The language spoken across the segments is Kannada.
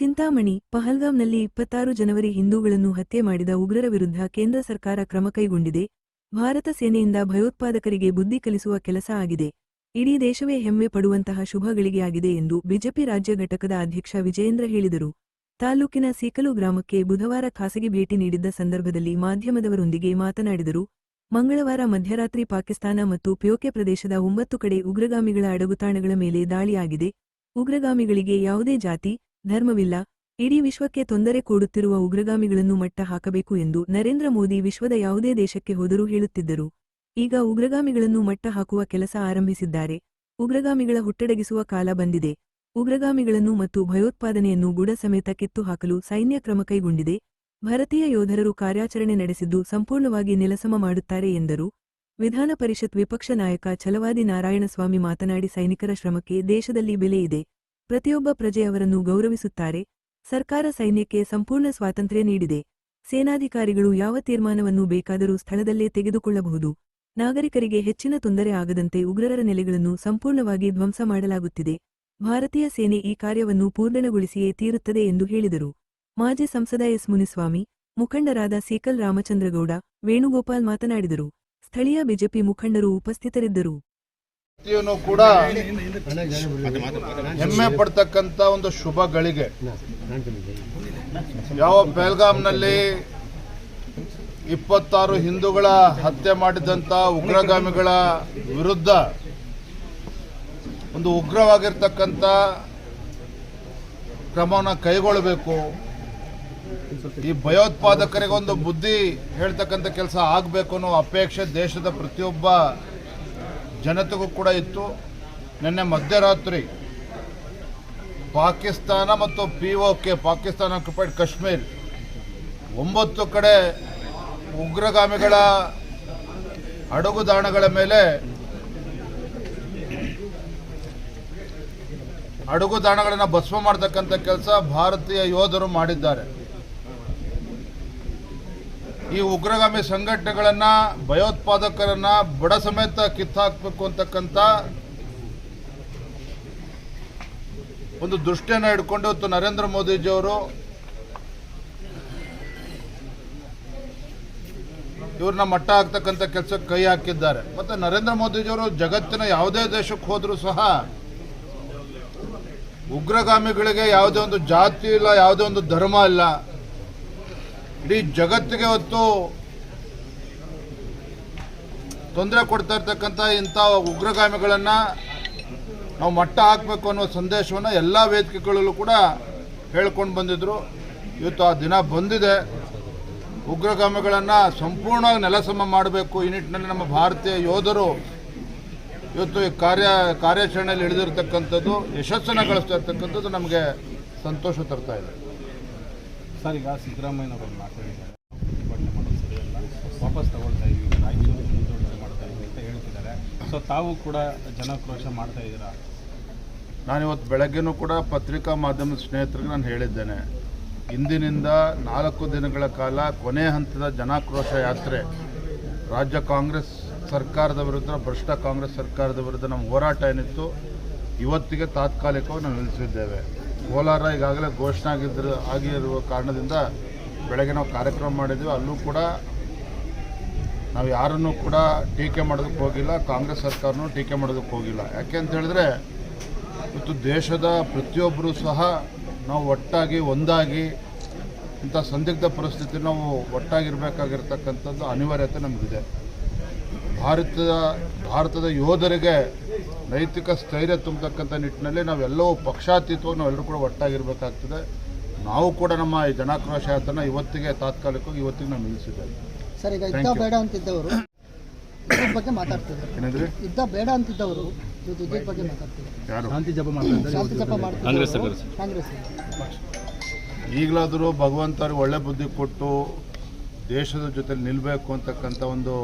ಚಿಂತಾಮಣಿ ಪಹಲ್ಗಾಮ್ನಲ್ಲಿ ಇಪ್ಪತ್ತಾರು ಜನವರಿ ಹಿಂದೂಗಳನ್ನು ಹತ್ಯೆ ಮಾಡಿದ ಉಗ್ರರ ವಿರುದ್ಧ ಕೇಂದ್ರ ಸರ್ಕಾರ ಕ್ರಮ ಕೈಗೊಂಡಿದೆ. ಭಾರತ ಸೇನೆಯಿಂದ ಭಯೋತ್ಪಾದಕರಿಗೆ ಬುದ್ಧಿ ಕಲಿಸುವ ಕೆಲಸ ಆಗಿದೆ. ಇಡೀ ದೇಶವೇ ಹೆಮ್ಮೆ ಪಡುವಂತಹ ಶುಭಗಳಿಗೆ ಆಗಿದೆ ಎಂದು ಬಿಜೆಪಿ ರಾಜ್ಯ ಘಟಕದ ಅಧ್ಯಕ್ಷ ವಿಜಯೇಂದ್ರ ಹೇಳಿದರು. ತಾಲೂಕಿನ ಸೀಕಲು ಗ್ರಾಮಕ್ಕೆ ಬುಧವಾರ ಖಾಸಗಿ ಭೇಟಿ ನೀಡಿದ್ದ ಸಂದರ್ಭದಲ್ಲಿ ಮಾಧ್ಯಮದವರೊಂದಿಗೆ ಮಾತನಾಡಿದರು. ಮಂಗಳವಾರ ಮಧ್ಯರಾತ್ರಿ ಪಾಕಿಸ್ತಾನ ಮತ್ತು ಪ್ಯೋಕೆ ಪ್ರದೇಶದ ಒಂಬತ್ತು ಕಡೆ ಉಗ್ರಗಾಮಿಗಳ ಅಡಗುತಾಣಗಳ ಮೇಲೆ ದಾಳಿಯಾಗಿದೆ ಉಗ್ರಗಾಮಿಗಳಿಗೆ ಯಾವುದೇ ಜಾತಿ ಧರ್ಮವಿಲ್ಲ. ಇಡೀ ವಿಶ್ವಕ್ಕೆ ತೊಂದರೆ ಕೊಡುತ್ತಿರುವ ಉಗ್ರಗಾಮಿಗಳನ್ನು ಮಟ್ಟ ಹಾಕಬೇಕು ಎಂದು ನರೇಂದ್ರ ಮೋದಿ ವಿಶ್ವದ ಯಾವುದೇ ದೇಶಕ್ಕೆ ಹೋದರೂ ಹೇಳುತ್ತಿದ್ದರು. ಈಗ ಉಗ್ರಗಾಮಿಗಳನ್ನು ಮಟ್ಟ ಹಾಕುವ ಕೆಲಸ ಆರಂಭಿಸಿದ್ದಾರೆ. ಉಗ್ರಗಾಮಿಗಳ ಹುಟ್ಟಡಗಿಸುವ ಕಾಲ ಬಂದಿದೆ. ಉಗ್ರಗಾಮಿಗಳನ್ನು ಮತ್ತು ಭಯೋತ್ಪಾದನೆಯನ್ನು ಬುಡ ಸಮೇತ ಕಿತ್ತು ಹಾಕಲು ಸೈನ್ಯ ಕ್ರಮ ಕೈಗೊಂಡಿದೆ. ಭಾರತೀಯ ಯೋಧರರು ಕಾರ್ಯಾಚರಣೆ ನಡೆಸಿದ್ದು ಸಂಪೂರ್ಣವಾಗಿ ನೆಲಸಮ ಮಾಡುತ್ತಾರೆ ಎಂದರು. ವಿಧಾನ ಪರಿಷತ್ ವಿಪಕ್ಷ ನಾಯಕ ಛಲವಾದಿ ನಾರಾಯಣಸ್ವಾಮಿ ಮಾತನಾಡಿ ಸೈನಿಕರ ಶ್ರಮಕ್ಕೆ ದೇಶದಲ್ಲಿ ಬೆಲೆ ಇದೆ. ಪ್ರತಿಯೊಬ್ಬ ಪ್ರಜೆಯವರನ್ನು ಗೌರವಿಸುತ್ತಾರೆ. ಸರ್ಕಾರ ಸೈನ್ಯಕ್ಕೆ ಸಂಪೂರ್ಣ ಸ್ವಾತಂತ್ರ್ಯ ನೀಡಿದೆ. ಸೇನಾಧಿಕಾರಿಗಳು ಯಾವ ತೀರ್ಮಾನವನ್ನು ಬೇಕಾದರೂ ಸ್ಥಳದಲ್ಲೇ ತೆಗೆದುಕೊಳ್ಳಬಹುದು. ನಾಗರಿಕರಿಗೆ ಹೆಚ್ಚಿನ ತೊಂದರೆ ಆಗದಂತೆ ಉಗ್ರರ ನೆಲೆಗಳನ್ನು ಸಂಪೂರ್ಣವಾಗಿ ಧ್ವಂಸ ಮಾಡಲಾಗುತ್ತಿದೆ. ಭಾರತೀಯ ಸೇನೆ ಈ ಕಾರ್ಯವನ್ನು ಪೂರ್ಣಗೊಳಿಸಿಯೇ ತೀರುತ್ತದೆ ಎಂದು ಹೇಳಿದರು. ಮಾಜಿ ಸಂಸದ ಎಸ್. ಮುನಿಸ್ವಾಮಿ, ಮುಖಂಡರಾದ ಸೀಕಲ್ ರಾಮಚಂದ್ರಗೌಡ, ವೇಣುಗೋಪಾಲ್ ಮಾತನಾಡಿದರು. ಸ್ಥಳೀಯ ಬಿಜೆಪಿ ಮುಖಂಡರು ಉಪಸ್ಥಿತರಿದ್ದರು. ಕೂಡ ಹೆಮ್ಮೆ ಪಡ್ತಕ್ಕಂತ ಒಂದು ಶುಭ ಗಳಿಗೆ. ಯಾವ ಬೆಲ್ಗಾಮ್ನಲ್ಲಿ ಇಪ್ಪತ್ತಾರು ಹಿಂದೂಗಳ ಹತ್ಯೆ ಮಾಡಿದಂತ ಉಗ್ರಗಾಮಿಗಳ ವಿರುದ್ಧ ಒಂದು ಉಗ್ರವಾಗಿರ್ತಕ್ಕಂಥ ಕ್ರಮವನ್ನು ಕೈಗೊಳ್ಳಬೇಕು. ಈ ಭಯೋತ್ಪಾದಕರಿಗೆ ಒಂದು ಬುದ್ಧಿ ಹೇಳ್ತಕ್ಕಂಥ ಕೆಲಸ ಆಗಬೇಕು ಅನ್ನೋ ಅಪೇಕ್ಷೆ ದೇಶದ ಪ್ರತಿಯೊಬ್ಬ ಜನತೆಗೂ ಕೂಡ ಇತ್ತು. ನಿನ್ನೆ ಮಧ್ಯರಾತ್ರಿ ಪಾಕಿಸ್ತಾನ ಮತ್ತು P O K Pakistan occupied Kashmir ಒಂಬತ್ತು ಕಡೆ ಉಗ್ರಗಾಮಿಗಳ ಅಡಗುದಾಣಗಳ ಮೇಲೆ ಅಡಗುದಾಣಗಳನ್ನು ಭಸ್ಮ ಮಾಡತಕ್ಕಂಥ ಕೆಲಸ ಭಾರತೀಯ ಯೋಧರು ಮಾಡಿದ್ದಾರೆ. ಈ ಉಗ್ರಗಾಮಿ ಸಂಘಟನೆಗಳನ್ನು, ಭಯೋತ್ಪಾದಕರನ್ನ ಬಡ ಸಮೇತ ಕಿತ್ತಾಕ್ಬೇಕು ಅಂತಕ್ಕಂಥ ಒಂದು ದೃಷ್ಟಿಯನ್ನು ಇಟ್ಕೊಂಡು ಇವತ್ತು ನರೇಂದ್ರ ಮೋದಿಜಿಯವರು ಇವ್ರನ್ನ ಮಟ್ಟ ಹಾಕ್ತಕ್ಕಂಥ ಕೆಲಸಕ್ಕೆ ಕೈ ಹಾಕಿದ್ದಾರೆ. ಮತ್ತೆ ನರೇಂದ್ರ ಮೋದಿಜಿಯವರು ಜಗತ್ತಿನ ಯಾವುದೇ ದೇಶಕ್ಕೆ ಹೋದರೂ ಸಹ ಉಗ್ರಗಾಮಿಗಳಿಗೆ ಯಾವುದೇ ಒಂದು ಜಾತಿ ಇಲ್ಲ, ಯಾವುದೇ ಒಂದು ಧರ್ಮ ಇಲ್ಲ. ಇಡೀ ಜಗತ್ತಿಗೆ ಹೊತ್ತು ತೊಂದರೆ ಕೊಡ್ತಾ ಇರ್ತಕ್ಕಂಥ ಇಂಥ ಉಗ್ರಗಾಮಿಗಳನ್ನು ನಾವು ಮಟ್ಟ ಹಾಕಬೇಕು ಅನ್ನೋ ಸಂದೇಶವನ್ನು ಎಲ್ಲ ವೇದಿಕೆಗಳಲ್ಲೂ ಕೂಡ ಹೇಳ್ಕೊಂಡು ಬಂದಿದ್ರು. ಇವತ್ತು ಆ ದಿನ ಬಂದಿದೆ. ಉಗ್ರಗಾಮಿಗಳನ್ನು ಸಂಪೂರ್ಣವಾಗಿ ನೆಲಸಮ ಮಾಡಬೇಕು. ಈ ನಿಟ್ಟಿನಲ್ಲಿ ನಮ್ಮ ಭಾರತೀಯ ಯೋಧರು ಇವತ್ತು ಈ ಕಾರ್ಯ, ಕಾರ್ಯಾಚರಣೆಯಲ್ಲಿ ಇಳಿದಿರ್ತಕ್ಕಂಥದ್ದು, ಯಶಸ್ಸನ್ನು ಗಳಿಸ್ತಾ ಇರ್ತಕ್ಕಂಥದ್ದು ನಮಗೆ ಸಂತೋಷ ತರ್ತಾ ಇದೆ. ಸರ್ ಈಗ ಸಿದ್ದರಾಮಯ್ಯನವರು ಮಾತಾಡಿದ್ದಾರೆ. ಪ್ರತಿಭಟನೆ ಮಾಡೋದು ಸರಿಯಲ್ಲ. ವಾಪಸ್ ತಗೊಳ್ತಾ ಇದೀವಿ. ರಾಯಚೂರು ಮುಂದೂಡಿಕೆ ಮಾಡ್ತಾ ಇದ್ದೀವಿ ಅಂತ ಹೇಳ್ತಿದ್ದಾರೆ. ಸೊ ತಾವು ಕೂಡ ಜನಕ್ರೋಶ ಮಾಡ್ತಾ ಇದ್ದೀರಾ? ನಾನಿವತ್ತು ಬೆಳಗ್ಗೆನೂ ಕೂಡ ಪತ್ರಿಕಾ ಮಾಧ್ಯಮದ ಸ್ನೇಹಿತರಿಗೆ ನಾನು ಹೇಳಿದ್ದೇನೆ. ಇಂದಿನಿಂದ ನಾಲ್ಕು ದಿನಗಳ ಕಾಲ ಕೊನೆ ಹಂತದ ಜನಾಕ್ರೋಶ ಯಾತ್ರೆ. ರಾಜ್ಯ ಕಾಂಗ್ರೆಸ್ ಸರ್ಕಾರದ ವಿರುದ್ಧ, ಭ್ರಷ್ಟ ಕಾಂಗ್ರೆಸ್ ಸರ್ಕಾರದ ವಿರುದ್ಧ ನಮ್ಮ ಹೋರಾಟ ಏನಿತ್ತು, ಇವತ್ತಿಗೆ ತಾತ್ಕಾಲಿಕವಾಗಿ ನಾವು ನಿಲ್ಲಿಸಿದ್ದೇವೆ. ಕೋಲಾರ ಈಗಾಗಲೇ ಘೋಷಣೆ ಆಗಿದ್ದರು ಆಗಿರುವ ಕಾರಣದಿಂದ ಬೆಳಗ್ಗೆ ನಾವು ಕಾರ್ಯಕ್ರಮ ಮಾಡಿದ್ವಿ. ಅಲ್ಲೂ ಕೂಡ ನಾವು ಯಾರನ್ನೂ ಕೂಡ ಟೀಕೆ ಮಾಡೋದಕ್ಕೆ ಹೋಗಿಲ್ಲ. ಕಾಂಗ್ರೆಸ್ ಸರ್ಕಾರನೂ ಟೀಕೆ ಮಾಡೋದಕ್ಕೆ ಹೋಗಿಲ್ಲ. ಯಾಕೆ ಅಂತ ಹೇಳಿದ್ರೆ, ಇವತ್ತು ದೇಶದ ಪ್ರತಿಯೊಬ್ಬರೂ ಸಹ ನಾವು ಒಟ್ಟಾಗಿ, ಒಂದಾಗಿ ಇಂಥ ಸಂದಿಗ್ಧ ಪರಿಸ್ಥಿತಿ ನಾವು ಒಟ್ಟಾಗಿರ್ಬೇಕಾಗಿರ್ತಕ್ಕಂಥದ್ದು ಅನಿವಾರ್ಯತೆ ನಮಗಿದೆ. ಭಾರತದ ಭಾರತದ ಯೋಧರಿಗೆ ನೈತಿಕ ಸ್ಥೈರ್ಯ ತುಂಬತಕ್ಕಂಥ ನಿಟ್ಟಿನಲ್ಲಿ ನಾವೆಲ್ಲವೂ ಪಕ್ಷಾತೀತವಾಗಿ ನಾವೆಲ್ಲರೂ ಕೂಡ ಒಟ್ಟಾಗಿರ್ಬೇಕಾಗ್ತದೆ. ನಾವು ಕೂಡ ನಮ್ಮ ಈ ಜನಾಕ್ರೋಶ ಯಾತ್ರೆನ ಇವತ್ತಿಗೆ ತಾತ್ಕಾಲಿಕವಾಗಿ ಇವತ್ತಿಗೆ ನಾವು ನಿಲ್ಲಿಸಿದ್ದೇವೆ. ಸರ್ ಈಗ ಯುದ್ಧ ಬೇಡ ಅಂತಿದ್ದವರು ಇದ್ರ ಬಗ್ಗೆ ಮಾತಾಡ್ತಿದ್ದಾರೆ. ಏನಿದ್ರಿ? ಯುದ್ಧ ಬೇಡ ಅಂತಿದ್ದವರು ಇವತ್ತು ಯುದ್ಧದ ಬಗ್ಗೆ ಮಾತಾಡ್ತಿದ್ದಾರೆ. ಯಾರು? ಶಾಂತಿ ಜಪ ಮಾಡ್ತಾ ಶಾಂತಿ ಜಪ ಮಾಡ್ತಿದ್ದಾರೆ. ಕಾಂಗ್ರೆಸ್ ಈಗಲಾದರೂ ಭಗವಂತರಿಗೆ ಒಳ್ಳೆ ಬುದ್ಧಿ ಕೊಟ್ಟು ದೇಶದ ಜೊತೆ ನಿಲ್ಲಬೇಕು ಅಂತಕ್ಕಂಥ ಒಂದು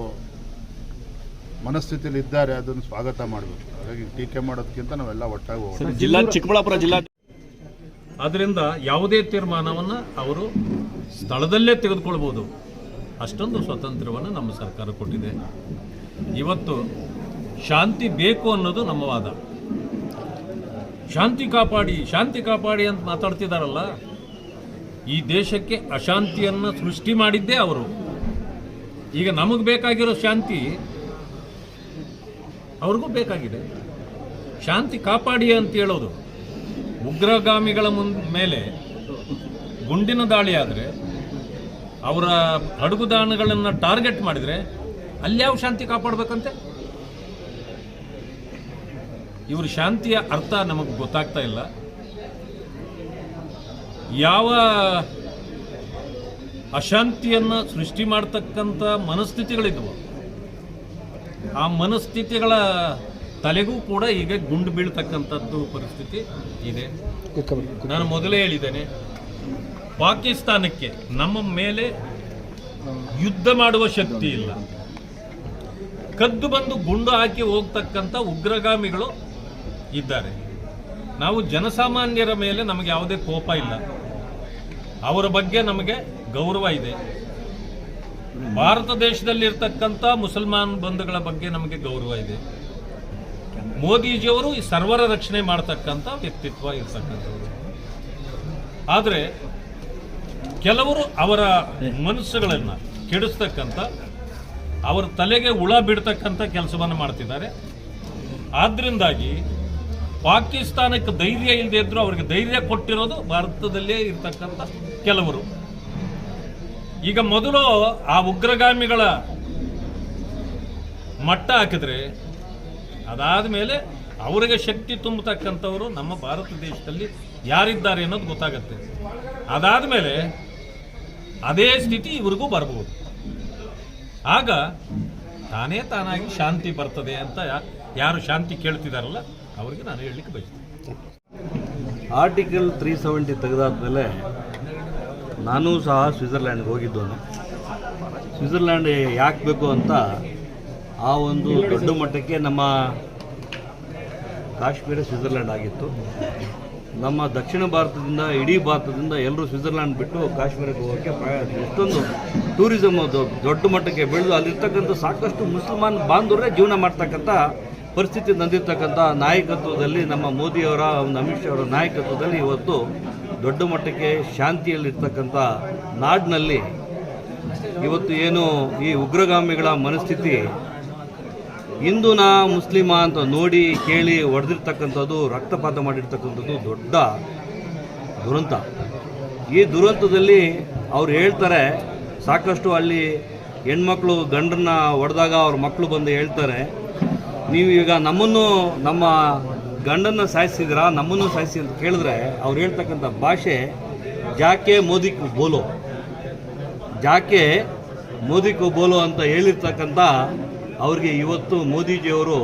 ಮನಸ್ಥಿತಿಯಲ್ಲಿ ಇದ್ದಾರೆ ಅದನ್ನು ಸ್ವಾಗತ ಮಾಡಬೇಕು. ಹಾಗಾಗಿ ಟೀಕೆ ಮಾಡೋದಕ್ಕಿಂತ ನಾವೆಲ್ಲ ಒಟ್ಟಾಗಿ ಹೋಗೋಣ. ಜಿಲ್ಲಾ ಚಿಕ್ಕಬಳ್ಳಾಪುರ ಜಿಲ್ಲಾ ಅದರಿಂದ ಯಾವುದೇ ತೀರ್ಮಾನವನ್ನ ಅವರು ಸ್ಥಳದಲ್ಲೇ ತೆಗೆದುಕೊಳ್ಬೋದು. ಅಷ್ಟೊಂದು ಸ್ವಾತಂತ್ರ್ಯವನ್ನು ನಮ್ಮ ಸರ್ಕಾರ ಕೊಟ್ಟಿದೆ. ಇವತ್ತು ಶಾಂತಿ ಬೇಕು ಅನ್ನೋದು ನಮ್ಮ ವಾದ. ಶಾಂತಿ ಕಾಪಾಡಿ ಶಾಂತಿ ಕಾಪಾಡಿ ಅಂತ ಮಾತಾಡ್ತಿದಾರಲ್ಲ ಈ ದೇಶಕ್ಕೆ ಅಶಾಂತಿಯನ್ನು ಸೃಷ್ಟಿ ಮಾಡಿದ್ದೇ ಅವರು. ಈಗ ನಮಗೆ ಬೇಕಾಗಿರೋ ಶಾಂತಿ ಅವ್ರಿಗೂ ಬೇಕಾಗಿದೆ. ಶಾಂತಿ ಕಾಪಾಡಿ ಅಂತ ಹೇಳೋದು. ಉಗ್ರಗಾಮಿಗಳ ಮುನ್, ಮೇಲೆ ಗುಂಡಿನ ದಾಳಿ ಆದರೆ ಅವರ ಅಡುಗುದಾಣಗಳನ್ನು ಟಾರ್ಗೆಟ್ ಮಾಡಿದರೆ ಅಲ್ಲಿ ಯಾವ ಶಾಂತಿ ಕಾಪಾಡಬೇಕಂತೆ? ಇವರು ಶಾಂತಿಯ ಅರ್ಥ ನಮಗೆ ಗೊತ್ತಾಗ್ತಾ ಇಲ್ಲ. ಯಾವ ಅಶಾಂತಿಯನ್ನು ಸೃಷ್ಟಿ ಮಾಡ್ತಕ್ಕಂಥ ಮನಸ್ಥಿತಿಗಳಿದ್ವು. ಆ ಮನಸ್ಥಿತಿಗಳ ತಲೆಗೂ ಕೂಡ ಈಗ ಗುಂಡು ಬೀಳ್ತಕ್ಕಂಥದ್ದು ಪರಿಸ್ಥಿತಿ ಇದೆ. ನಾನು ಮೊದಲೇ ಹೇಳಿದ್ದೇನೆ, ಪಾಕಿಸ್ತಾನಕ್ಕೆ ನಮ್ಮ ಮೇಲೆ ಯುದ್ಧ ಮಾಡುವ ಶಕ್ತಿ ಇಲ್ಲ. ಕದ್ದು ಬಂದು ಗುಂಡು ಹಾಕಿ ಹೋಗ್ತಕ್ಕಂಥ ಉಗ್ರಗಾಮಿಗಳು ಇದ್ದಾರೆ. ನಾವು ಜನಸಾಮಾನ್ಯರ ಮೇಲೆ ನಮಗೆ ಯಾವುದೇ ಕೋಪ ಇಲ್ಲ. ಅವರ ಬಗ್ಗೆ ನಮಗೆ ಗೌರವ ಇದೆ. ಭಾರತ ದೇಶದಲ್ಲಿರ್ತಕ್ಕಂಥ ಮುಸಲ್ಮಾನ್ ಬಂಧುಗಳ ಬಗ್ಗೆ ನಮಗೆ ಗೌರವ ಇದೆ. ಮೋದಿಜಿಯವರು ಈ ಸರ್ವರ ರಕ್ಷಣೆ ಮಾಡ್ತಕ್ಕಂಥ ವ್ಯಕ್ತಿತ್ವ ಇರ್ತಕ್ಕಂಥವ್ರು. ಆದರೆ ಕೆಲವರು ಅವರ ಮನಸ್ಸುಗಳನ್ನು ಕೆಡಿಸ್ತಕ್ಕಂಥ, ಅವರ ತಲೆಗೆ ಹುಳ ಬಿಡ್ತಕ್ಕಂಥ ಕೆಲಸವನ್ನು ಮಾಡ್ತಿದ್ದಾರೆ. ಆದ್ರಿಂದಾಗಿ ಪಾಕಿಸ್ತಾನಕ್ಕೆ ಧೈರ್ಯ ಇಲ್ಲದೆ ಇದ್ದರೂ ಅವರಿಗೆ ಧೈರ್ಯ ಕೊಟ್ಟಿರೋದು ಭಾರತದಲ್ಲೇ ಇರ್ತಕ್ಕಂಥ ಕೆಲವರು. ಈಗ ಮೊದಲು ಆ ಉಗ್ರಗಾಮಿಗಳ ಮಟ್ಟ ಹಾಕಿದ್ರೆ ಅದಾದ ಮೇಲೆ ಅವರಿಗೆ ಶಕ್ತಿ ತುಂಬತಕ್ಕಂಥವರು ನಮ್ಮ ಭಾರತ ದೇಶದಲ್ಲಿ ಯಾರಿದ್ದಾರೆ ಅನ್ನೋದು ಗೊತ್ತಾಗತ್ತೆ. ಅದಾದ ಮೇಲೆ ಅದೇ ಸ್ಥಿತಿ ಇವ್ರಿಗೂ ಬರಬಹುದು ಆಗ ತಾನೇ ತಾನಾಗಿ ಶಾಂತಿ ಬರ್ತದೆ ಅಂತ ಯಾರು ಶಾಂತಿ ಕೇಳ್ತಿದಾರಲ್ಲ, ಅವರಿಗೆ ನಾನು ಹೇಳಲಿಕ್ಕೆ ಬಯಸ್ತೀನಿ. ಆರ್ಟಿಕಲ್ ತ್ರೀ ಸೆವೆಂಟಿ ತೆಗೆದಾದ್ಮೇಲೆ ನಾನು ಸಹ ಸ್ವಿಟ್ಜರ್ಲ್ಯಾಂಡ್ಗೆ ಹೋಗಿದ್ದವನು. ಸ್ವಿಟ್ಜರ್ಲ್ಯಾಂಡ್ ಯಾಕೆ ಬೇಕು ಅಂತ ಆ ಒಂದು ದೊಡ್ಡ ಮಟ್ಟಕ್ಕೆ ನಮ್ಮ ಕಾಶ್ಮೀರ ಸ್ವಿಟ್ಜರ್ಲ್ಯಾಂಡ್ ಆಗಿತ್ತು. ನಮ್ಮ ದಕ್ಷಿಣ ಭಾರತದಿಂದ, ಇಡೀ ಭಾರತದಿಂದ ಎಲ್ಲರೂ ಸ್ವಿಟ್ಜರ್ಲ್ಯಾಂಡ್ ಬಿಟ್ಟು ಕಾಶ್ಮೀರಕ್ಕೆ ಹೋಗೋಕ್ಕೆ ಪ್ರಯಾಣ ಎಷ್ಟೊಂದು ಟೂರಿಸಮ್ ದೊಡ್ಡ ಮಟ್ಟಕ್ಕೆ ಬೆಳೆದು ಅಲ್ಲಿರ್ತಕ್ಕಂಥ ಸಾಕಷ್ಟು ಮುಸಲ್ಮಾನ್ ಬಾಂಧವರೇ ಜೀವನ ಮಾಡ್ತಕ್ಕಂಥ ಪರಿಸ್ಥಿತಿ ನಂದಿರ್ತಕ್ಕಂಥ ನಾಯಕತ್ವದಲ್ಲಿ ನಮ್ಮ ಮೋದಿಯವರ ಒಂದು ಅಮಿತ್ ಶಾ ಅವರ ನಾಯಕತ್ವದಲ್ಲಿ ಇವತ್ತು ದೊಡ್ಡ ಮಟ್ಟಕ್ಕೆ ಶಾಂತಿಯಲ್ಲಿರ್ತಕ್ಕಂಥ ನಾಡಿನಲ್ಲಿ ಇವತ್ತು ಏನು ಈ ಉಗ್ರಗಾಮಿಗಳ ಮನಸ್ಥಿತಿ ಹಿಂದೂನ ಮುಸ್ಲಿಮ ಅಂತ ನೋಡಿ ಕೇಳಿ ಹೊಡೆದಿರ್ತಕ್ಕಂಥದ್ದು ರಕ್ತಪಾತ ಮಾಡಿರ್ತಕ್ಕಂಥದ್ದು ದೊಡ್ಡ ದುರಂತ. ಈ ದುರಂತದಲ್ಲಿ ಅವ್ರು ಹೇಳ್ತಾರೆ, ಸಾಕಷ್ಟು ಅಲ್ಲಿ ಹೆಣ್ಮಕ್ಳು ಗಂಡನ್ನ ಹೊಡೆದಾಗ ಅವ್ರ ಮಕ್ಕಳು ಬಂದು ಹೇಳ್ತಾರೆ, ನೀವು ಈಗ ನಮ್ಮನ್ನು, ನಮ್ಮ ಗಂಡನ್ನು ಸಾಯಿಸಿದಿರಾ ನಮ್ಮನ್ನು ಸಾಯಿಸಿ ಅಂತ ಕೇಳಿದ್ರೆ ಅವ್ರು ಹೇಳ್ತಕ್ಕಂಥ ಭಾಷೆ ಜಾಕೆ ಮೋದಿಕ್ ಬೋಲೋ. ಜಾಕೆ ಮೋದಿಕ್ ಬೋಲೋ ಅಂತ ಹೇಳಿರ್ತಕ್ಕಂಥ ಅವ್ರಿಗೆ ಇವತ್ತು ಮೋದಿಜಿಯವರು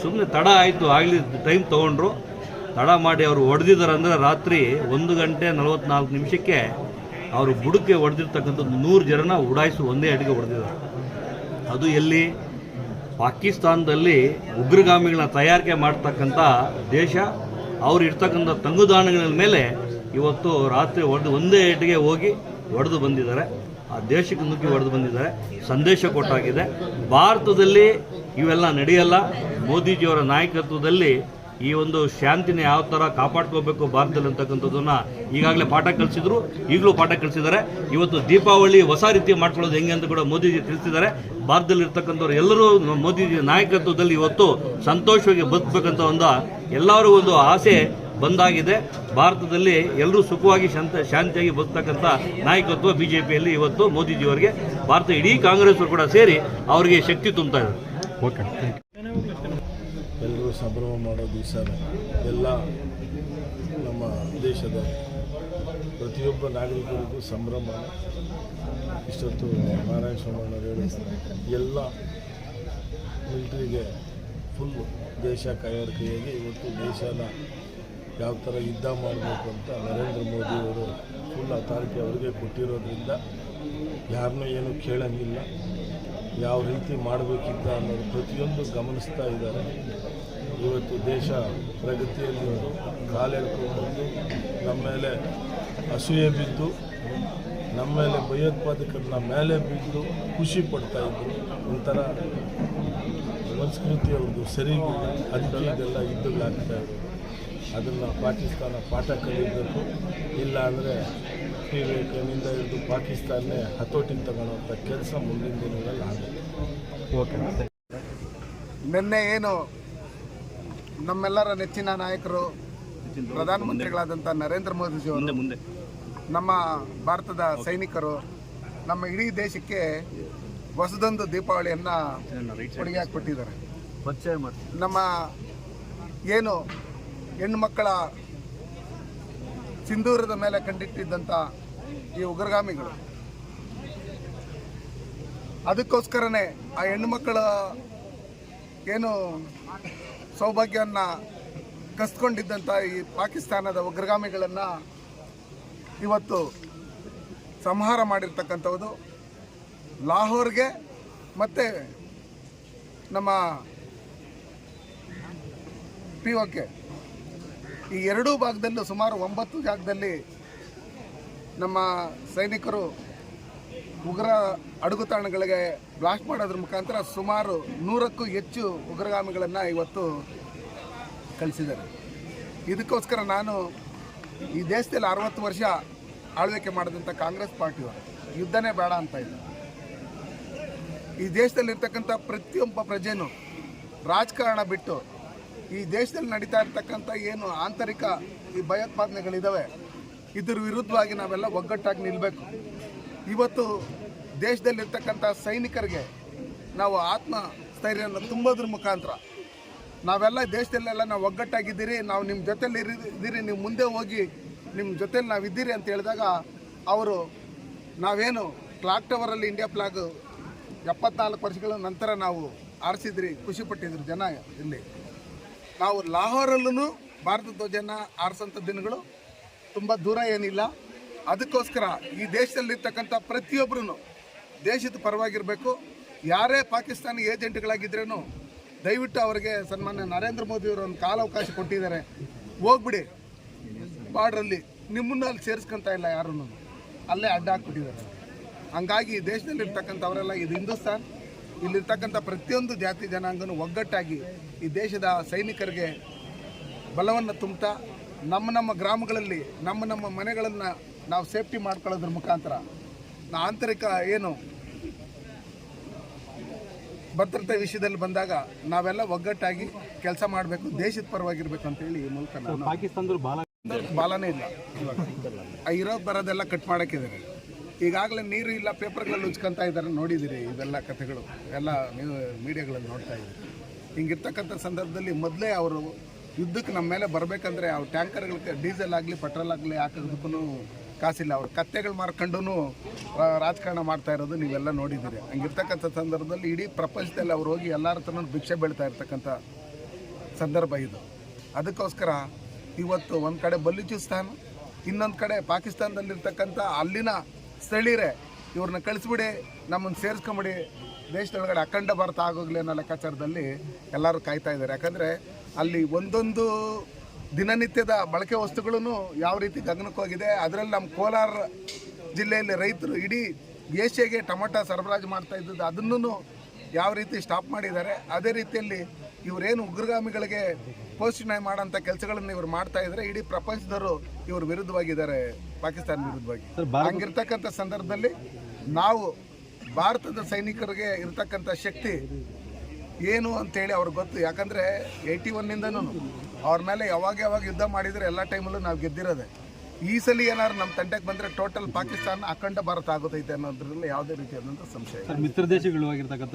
ಸುಮ್ಮನೆ ತಡ ಆಯಿತು, ಆಗಲಿ ಟೈಮ್ ತೊಗೊಂಡ್ರು. ತಡ ಮಾಡಿ ಅವರು ಹೊಡೆದಿದ್ದಾರೆ ಅಂದರೆ ರಾತ್ರಿ ಒಂದು ಗಂಟೆ ನಲವತ್ನಾಲ್ಕು ನಿಮಿಷಕ್ಕೆ ಅವರು ಬುಡಕ್ಕೆ ಹೊಡೆದಿರ್ತಕ್ಕಂಥದ್ದು ನೂರು ಜನನ ಉಡಾಯಿಸಿ ಒಂದೇ ಅಡಿಗೆ ಹೊಡೆದಿದ್ದಾರೆ ಅದು ಎಲ್ಲಿ? ಪಾಕಿಸ್ತಾನದಲ್ಲಿ ಉಗ್ರಗಾಮಿಗಳನ್ನ ತಯಾರಿಕೆ ಮಾಡ್ತಕ್ಕಂಥ ದೇಶ, ಅವ್ರು ಇರ್ತಕ್ಕಂಥ ತಂಗುದಾಣಗಳ ಮೇಲೆ ಇವತ್ತು ರಾತ್ರಿ ಹೊಡೆದು ಒಂದೇ ಏಟಿಗೆ ಹೋಗಿ ಹೊಡೆದು ಬಂದಿದ್ದಾರೆ. ಆ ದೇಶಕ್ಕೆ ನುಗ್ಗಿ ಹೊಡೆದು ಬಂದಿದ್ದಾರೆ. ಸಂದೇಶ ಕೊಟ್ಟಾಗಿದೆ. ಭಾರತದಲ್ಲಿ ಇವೆಲ್ಲ ನಡೆಯಲ್ಲ. ಮೋದಿಜಿಯವರ ನಾಯಕತ್ವದಲ್ಲಿ ಈ ಒಂದು ಶಾಂತಿನ ಯಾವ ಥರ ಕಾಪಾಡ್ಕೋಬೇಕು ಭಾರತದಲ್ಲಿ ಅಂತಕ್ಕಂಥದ್ದನ್ನ ಈಗಾಗಲೇ ಪಾಠ ಕಲಿಸಿದ್ರು. ಈಗಲೂ ಪಾಠ ಕಲಿಸಿದ್ದಾರೆ. ಇವತ್ತು ದೀಪಾವಳಿ ಹೊಸ ರೀತಿ ಮಾಡ್ಕೊಳ್ಳೋದು ಹೆಂಗೆ ಅಂತ ಕೂಡ ಮೋದಿಜಿ ತಿಳಿಸಿದ್ದಾರೆ. ಭಾರತದಲ್ಲಿ ಇರ್ತಕ್ಕಂಥವ್ರು ಎಲ್ಲರೂ ಮೋದಿಜಿ ನಾಯಕತ್ವದಲ್ಲಿ ಇವತ್ತು ಸಂತೋಷವಾಗಿ ಬದುಕಬೇಕಂತ ಒಂದು ಎಲ್ಲರಿಗೂ ಒಂದು ಆಸೆ ಬಂದಾಗಿದೆ. ಭಾರತದಲ್ಲಿ ಎಲ್ಲರೂ ಸುಖವಾಗಿ ಶಾಂತ ಶಾಂತಿಯಾಗಿ ಬದುಕ್ತಕ್ಕಂಥ ನಾಯಕತ್ವ ಬಿ ಜೆ ಪಿಯಲ್ಲಿ ಇವತ್ತು ಮೋದಿಜಿಯವರಿಗೆ. ಭಾರತ ಇಡೀ ಕಾಂಗ್ರೆಸ್ ಕೂಡ ಸೇರಿ ಅವರಿಗೆ ಶಕ್ತಿ ತುಂಬ್ತಾ ಓಕೆ ಎಲ್ಲರೂ ಸಂಭ್ರಮ ಮಾಡೋ ದಿವಸನೇ. ಎಲ್ಲ ನಮ್ಮ ದೇಶದ ಪ್ರತಿಯೊಬ್ಬ ನಾಗರಿಕರಿಗೂ ಸಂಭ್ರಮ. ಇಷ್ಟೊತ್ತು ನಾರಾಯಣ ಸ್ವಾಮಣ್ಣವ್ರು ಹೇಳಿದ್ದಾರೆ ಎಲ್ಲ ಮಿಲ್ಟ್ರಿಗೆ ಫುಲ್ ದೇಶ ಕೈಗಾರಿಕೆಯಾಗಿ ಇವತ್ತು ದೇಶನ ಯಾವ ಥರ ಯುದ್ಧ ಮಾಡಬೇಕು ಅಂತ ನರೇಂದ್ರ ಮೋದಿಯವರು ಫುಲ್ ಅಥಾರಿಟಿ ಅವರಿಗೆ ಕೊಟ್ಟಿರೋದ್ರಿಂದ ಯಾರನ್ನೂ ಏನು ಕೇಳಂಗಿಲ್ಲ. ಯಾವ ರೀತಿ ಮಾಡಬೇಕಿದ್ದ ಅನ್ನೋದು ಪ್ರತಿಯೊಂದು ಗಮನಿಸ್ತಾ ಇದ್ದಾರೆ. ಇವತ್ತು ದೇಶ ಪ್ರಗತಿಯಲ್ಲಿ ಕಾಲೆಳ್ಕೊಂಡು ನಮ್ಮ ಮೇಲೆ ಅಸೂಯೆ ಬಿದ್ದು, ನಮ್ಮ ಮೇಲೆ ಭಯೋತ್ಪಾದಕರನ್ನ ಮೇಲೆ ಬಿದ್ದು ಖುಷಿ ಪಡ್ತಾ ಇದ್ರು. ಒಂಥರ ಸಂಸ್ಕೃತಿಯ ಒಂದು ಸರಿ ಅದಕ್ಕೆ ಇದೆಲ್ಲ ಯುದ್ಧಗಳಾಗ್ತಾ ಇರೋದು. ಅದನ್ನು ಪಾಕಿಸ್ತಾನ ಪಾಠ ಕಲಿಯಬೇಕು ಇಲ್ಲ ಅಂದರೆ ವಿವೇಕನಿಂದ ಹಿಡಿದು ಪಾಕಿಸ್ತಾನೇ ಹತೋಟಿನ ತಗೊಳ್ಳೋಂಥ ಕೆಲಸ ಮುಂದಿನ ದಿನಗಳಲ್ಲಿ ಆಗುತ್ತೆ. ಓಕೆ. ನಿನ್ನೆ ಏನು ನಮ್ಮೆಲ್ಲರ ನೆಚ್ಚಿನ ನಾಯಕರು ಪ್ರಧಾನಮಂತ್ರಿಗಳಾದಂಥ ನರೇಂದ್ರ ಮೋದಿಜಿಯವರು ನಮ್ಮ ಭಾರತದ ಸೈನಿಕರು ನಮ್ಮ ಇಡೀ ದೇಶಕ್ಕೆ ಹೊಸದೊಂದು ದೀಪಾವಳಿಯನ್ನು ಕೊಡುಗೆ ಕೊಟ್ಟಿದ್ದಾರೆ ನಮ್ಮ ಏನು ಹೆಣ್ಣು ಮಕ್ಕಳ ಸಿಂಧೂರದ ಮೇಲೆ ಕಂಡಿಟ್ಟಿದ್ದಂಥ ಈ ಉಗ್ರಗಾಮಿಗಳು. ಅದಕ್ಕೋಸ್ಕರನೇ ಆ ಹೆಣ್ಣು ಮಕ್ಕಳ ಏನು ಸೌಭಾಗ್ಯವನ್ನು ಕಸ್ಕೊಂಡಿದ್ದಂಥ ಈ ಪಾಕಿಸ್ತಾನದ ಉಗ್ರಗಾಮಿಗಳನ್ನು ಇವತ್ತು ಸಂಹಾರ ಮಾಡಿರ್ತಕ್ಕಂಥದ್ದು ಲಾಹೋರ್ಗೆ ಮತ್ತು ನಮ್ಮ ಪಿ ಒಕೆ ಈ ಎರಡೂ ಭಾಗದಲ್ಲೂ ಸುಮಾರು ಒಂಬತ್ತು ಜಾಗದಲ್ಲಿ ನಮ್ಮ ಸೈನಿಕರು ಉಗ್ರ ಅಡುಗುತಾಣಗಳಿಗೆ ಬ್ಲಾಸ್ಟ್ ಮಾಡೋದ್ರ ಮುಖಾಂತರ ಸುಮಾರು ನೂರಕ್ಕೂ ಹೆಚ್ಚು ಉಗ್ರಗಾಮಿಗಳನ್ನು ಇವತ್ತು ಕಳಿಸಿದ್ದಾರೆ. ಇದಕ್ಕೋಸ್ಕರ ನಾನು ಈ ದೇಶದಲ್ಲಿ ಅರವತ್ತು ವರ್ಷ ಆಳ್ವಿಕೆ ಮಾಡಿದಂಥ ಕಾಂಗ್ರೆಸ್ ಪಾರ್ಟಿಯವರು, ಯುದ್ಧನೇ ಬೇಡ ಅಂತ ಇದ್ದಾರೆ ಈ ದೇಶದಲ್ಲಿರ್ತಕ್ಕಂಥ ಪ್ರತಿಯೊಬ್ಬ ಪ್ರಜೆನೂ ರಾಜಕಾರಣ ಬಿಟ್ಟು ಈ ದೇಶದಲ್ಲಿ ನಡೀತಾ ಇರ್ತಕ್ಕಂಥ ಏನು ಆಂತರಿಕ ಈ ಭಯೋತ್ಪಾದನೆಗಳಿದ್ದಾವೆ ಇದ್ರ ವಿರುದ್ಧವಾಗಿ ನಾವೆಲ್ಲ ಒಗ್ಗಟ್ಟಾಗಿ ನಿಲ್ಲಬೇಕು ಇವತ್ತು ದೇಶದಲ್ಲಿರ್ತಕ್ಕಂಥ ಸೈನಿಕರಿಗೆ ನಾವು ಆತ್ಮ ಸ್ಥೈರ್ಯವನ್ನು ತುಂಬೋದ್ರ ಮುಖಾಂತರ ನಾವೆಲ್ಲ ದೇಶದಲ್ಲೆಲ್ಲ ನಾವು ಒಗ್ಗಟ್ಟಾಗಿದ್ದೀರಿ, ನಾವು ನಿಮ್ಮ ಜೊತೆಲಿ ಇದ್ದೀರಿ, ನೀವು ಮುಂದೆ ಹೋಗಿ ನಿಮ್ಮ ಜೊತೇಲಿ ನಾವು ಇದ್ದೀರಿ ಅಂತ ಹೇಳಿದಾಗ ಅವರು ನಾವೇನು ಕ್ಲಾಕ್ ಟವರಲ್ಲಿ ಇಂಡಿಯಾ ಫ್ಲಾಗ್ ಎಪ್ಪತ್ನಾಲ್ಕು ವರ್ಷಗಳ ನಂತರ ನಾವು ಆರಿಸಿದ್ರಿ ಖುಷಿಪಟ್ಟಿದ್ರು ಜನ ಇಲ್ಲಿ. ನಾವು ಲಾಹೋರಲ್ಲೂ ಭಾರತ ಧ್ವಜನ ಆರಿಸೋಂಥ ದಿನಗಳು ತುಂಬ ದೂರ ಏನಿಲ್ಲ. ಅದಕ್ಕೋಸ್ಕರ ಈ ದೇಶದಲ್ಲಿರ್ತಕ್ಕಂಥ ಪ್ರತಿಯೊಬ್ಬರೂ ದೇಶದ ಪರವಾಗಿರಬೇಕು. ಯಾರೇ ಪಾಕಿಸ್ತಾನಿ ಏಜೆಂಟ್ಗಳಾಗಿದ್ರೇನು ದಯವಿಟ್ಟು ಅವರಿಗೆ ಸನ್ಮಾನ್ಯ ನರೇಂದ್ರ ಮೋದಿಯವರು ಒಂದು ಕಾಲಾವಕಾಶ ಕೊಟ್ಟಿದ್ದಾರೆ. ಹೋಗ್ಬಿಡಿ. ಬಾರ್ಡ್ರಲ್ಲಿ ನಿಮ್ಮನ್ನು ಅಲ್ಲಿ ಸೇರಿಸ್ಕೊಂತ ಇಲ್ಲ ಯಾರೂ ಅಲ್ಲೇ ಅಡ್ಡ ಹಾಕ್ಬಿಟ್ಟಿದ್ದಾರೆ. ಹಂಗಾಗಿ ದೇಶದಲ್ಲಿರ್ತಕ್ಕಂಥವರೆಲ್ಲ ಇದು ಹಿಂದೂಸ್ತಾನ್. ಇಲ್ಲಿರ್ತಕ್ಕಂಥ ಪ್ರತಿಯೊಂದು ಜಾತಿ ಜನಾಂಗನೂ ಒಗ್ಗಟ್ಟಾಗಿ ಈ ದೇಶದ ಸೈನಿಕರಿಗೆ ಬಲವನ್ನು ತುಂಬುತ್ತಾ ನಮ್ಮ ನಮ್ಮ ಗ್ರಾಮಗಳಲ್ಲಿ ನಮ್ಮ ನಮ್ಮ ಮನೆಗಳನ್ನು ನಾವು ಸೇಫ್ಟಿ ಮಾಡ್ಕೊಳ್ಳೋದ್ರ ಮುಖಾಂತರ ನಾ ಆಂತರಿಕ ಏನು ಭದ್ರತೆ ವಿಷಯದಲ್ಲಿ ಬಂದಾಗ ನಾವೆಲ್ಲ ಒಗ್ಗಟ್ಟಾಗಿ ಕೆಲಸ ಮಾಡಬೇಕು ದೇಶದ ಪರವಾಗಿರ್ಬೇಕು ಅಂತೇಳಿ ಈ ಮೂಲಕ ಬಾಲನೇ ಇಲ್ಲ. ಇರೋದು ಬರೋದೆಲ್ಲ ಕಟ್ ಮಾಡಕ್ಕಿದ್ದಾರೆ. ಈಗಾಗಲೇ ನೀರು ಇಲ್ಲ, ಪೇಪರ್ಗಳಲ್ಲಿ ಉಚ್ಕೊಂತ ಇದ್ದಾರೆ. ನೋಡಿದ್ದೀರಿ ಇವೆಲ್ಲ ಕಥೆಗಳು. ಎಲ್ಲ ನೀವು ಮೀಡಿಯಾಗಳಲ್ಲಿ ನೋಡ್ತಾ ಇದ್ದೀರಿ ಹಿಂಗಿರ್ತಕ್ಕಂಥ ಸಂದರ್ಭದಲ್ಲಿ ಮೊದಲೇ ಅವರು ಯುದ್ಧಕ್ಕೆ ನಮ್ಮ ಮೇಲೆ ಬರಬೇಕಂದ್ರೆ ಅವ್ರು ಟ್ಯಾಂಕರ್ಗಳಿಗೆ ಡೀಸೆಲ್ ಆಗಲಿ, ಪೆಟ್ರೋಲ್ ಆಗಲಿ ಹಾಕೋದಕ್ಕೂ ಕಾಸಿಲ್ಲ. ಅವ್ರು ಕತ್ತೆಗಳು ಮಾರ್ಕೊಂಡು ರಾಜಕಾರಣ ಮಾಡ್ತಾ ಇರೋದು ನೀವೆಲ್ಲ ನೋಡಿದ್ದೀರಿ ಹಂಗಿರ್ತಕ್ಕಂಥ ಸಂದರ್ಭದಲ್ಲಿ ಇಡೀ ಪ್ರಪಂಚದಲ್ಲಿ ಅವ್ರು ಹೋಗಿ ಎಲ್ಲರ ಹತ್ರನೂ ಭಿಕ್ಷೆ ಬೀಳ್ತಾ ಇರ್ತಕ್ಕಂಥ ಸಂದರ್ಭ ಇದು. ಅದಕ್ಕೋಸ್ಕರ ಇವತ್ತು ಒಂದು ಕಡೆ ಬಲೂಚಿಸ್ತಾನ್, ಇನ್ನೊಂದು ಕಡೆ ಪಾಕಿಸ್ತಾನದಲ್ಲಿರ್ತಕ್ಕಂಥ ಅಲ್ಲಿನ ಸ್ಥಳೀಯರೇ ಇವ್ರನ್ನ ಕಳಿಸ್ಬಿಡಿ, ನಮ್ಮನ್ನು ಸೇರಿಸ್ಕೊಂಬಿಡಿ. ದೇಶದೊಳಗಡೆ ಅಖಂಡ ಭಾರತ ಆಗೋಗ್ಲಿ ಅನ್ನೋ ಲೆಕ್ಕಾಚಾರದಲ್ಲಿ ಎಲ್ಲರೂ ಕಾಯ್ತಾ ಇದ್ದಾರೆ. ಯಾಕಂದರೆ ಅಲ್ಲಿ ಒಂದೊಂದು ದಿನನಿತ್ಯದ ಬಳಕೆ ವಸ್ತುಗಳೂ ಯಾವ ರೀತಿ ಗಗನಕ್ಕೆ ಹೋಗಿದೆ, ಅದರಲ್ಲಿ ನಮ್ಮ ಕೋಲಾರ ಜಿಲ್ಲೆಯಲ್ಲಿ ರೈತರು ಇಡೀ ಏಷ್ಯಾಗೆ ಟೊಮೊಟೊ ಸರಬರಾಜು ಮಾಡ್ತಾ ಇದ್ದದ್ದು, ಅದನ್ನು ಯಾವ ರೀತಿ ಸ್ಟಾಪ್ ಮಾಡಿದ್ದಾರೆ, ಅದೇ ರೀತಿಯಲ್ಲಿ ಇವರೇನು ಉಗ್ರಗಾಮಿಗಳಿಗೆ ಪೋಷಣೆ ಮಾಡೋಂಥ ಕೆಲಸಗಳನ್ನು ಇವರು ಮಾಡ್ತಾ ಇದ್ರೆ ಇಡೀ ಪ್ರಪಂಚದವರು ಇವ್ರ ವಿರುದ್ಧವಾಗಿದ್ದಾರೆ ಪಾಕಿಸ್ತಾನ ವಿರುದ್ಧವಾಗಿ. ಹಂಗಿರ್ತಕ್ಕಂಥ ಸಂದರ್ಭದಲ್ಲಿ ನಾವು ಭಾರತದ ಸೈನಿಕರಿಗೆ ಇರತಕ್ಕಂಥ ಶಕ್ತಿ ಏನು ಅಂತೇಳಿ ಅವ್ರಿಗೆ ಗೊತ್ತು. ಯಾಕಂದರೆ ಏಯ್ಟಿ ಒನ್ನಿಂದನೂ ಅವ್ರ ಮೇಲೆ ಯಾವಾಗ ಯಾವಾಗ ಯುದ್ಧ ಮಾಡಿದರೆ ಎಲ್ಲ ಟೈಮಲ್ಲೂ ನಾವು ಗೆದ್ದಿರೋದೆ. ಈ ಸಲ ಏನಾದ್ರು ನಮ್ಮ ತಂಡಕ್ಕೆ ಬಂದರೆ ಟೋಟಲ್ ಪಾಕಿಸ್ತಾನ ಅಖಂಡ ಭಾರತ ಆಗೋದೈತೆ ಅನ್ನೋದ್ರಲ್ಲಿ ಯಾವುದೇ ರೀತಿಯಾದಂಥ ಸಂಶಯ ಮಿತ್ರ ದೇಶಗಳು ಆಗಿರ್ತಕ್ಕಂಥ